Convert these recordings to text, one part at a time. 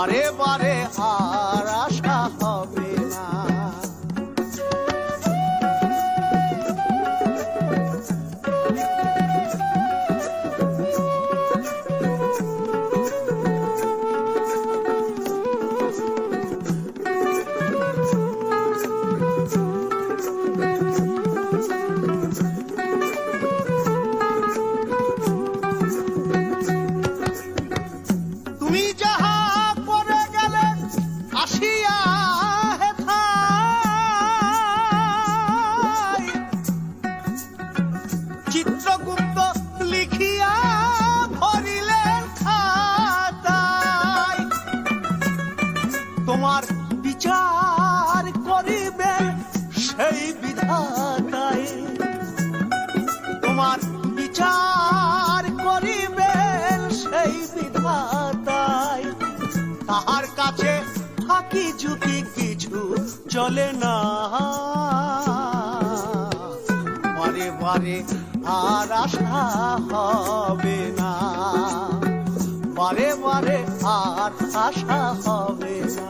বারে বারে আর আশা হবে না। তুমি যাহা 西呀、ঝুঁকি কিছু চলে না। বারে বারে আর আশা হবে না। বারে বারে আর আশা হবে না।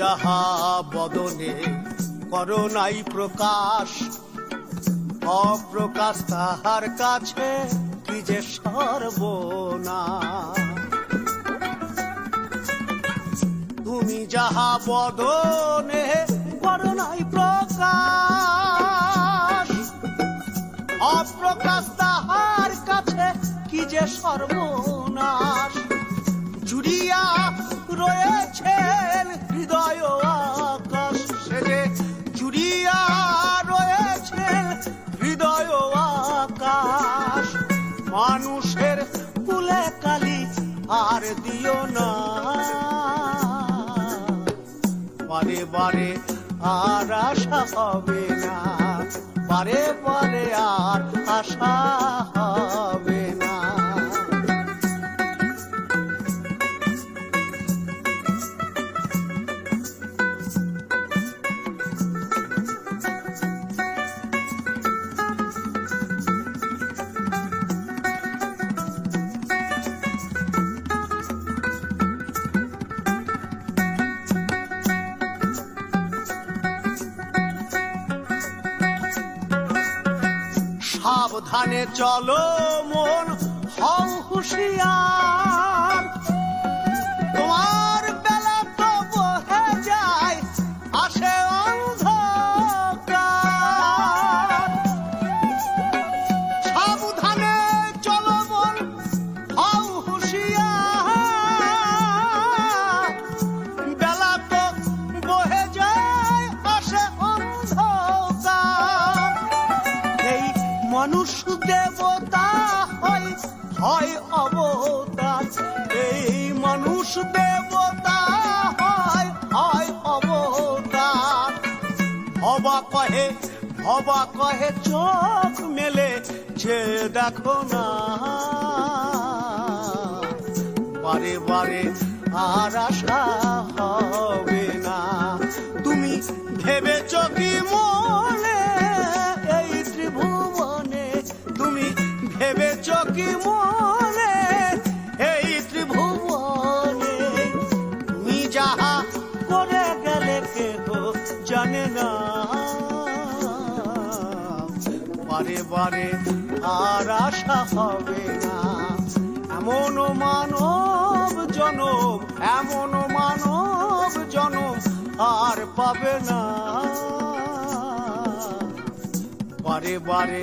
যাহা বদনে করো নাই প্রকাশ, অপ্রকাশ তাহার কাছে কি যে সর্বনা তুমি যাহা বদনে করো নাই প্রকাশ, অপ্রকাশ তাহার কাছে কি যে সর্বনাশ। জুড়িয়া রয়েছেন আর দিও না। বারে বারে আর আশা হবে না। বারে বারে আর আশা সাবধানে চলো মন হও হুশিয়ার মানুষ দেবতা হয় হয় অবতার এই মানুষ দেবতা হয় হয় অবতার। হবা কহে হবা কহে চোখ মেলে, যে দেখো না। বারে বারে আর আশা হবে না। তুমি ভেবেছ কি মনে তুমি ভেবেছ কি মনে? এই ত্রিভুবনে তুমি যাহা করে গেলে কেহ জানে না। বারে বারে আর আশা হবে না। এমন মানব জনম, এমন মানব জনম আর পাবে না। বারে বারে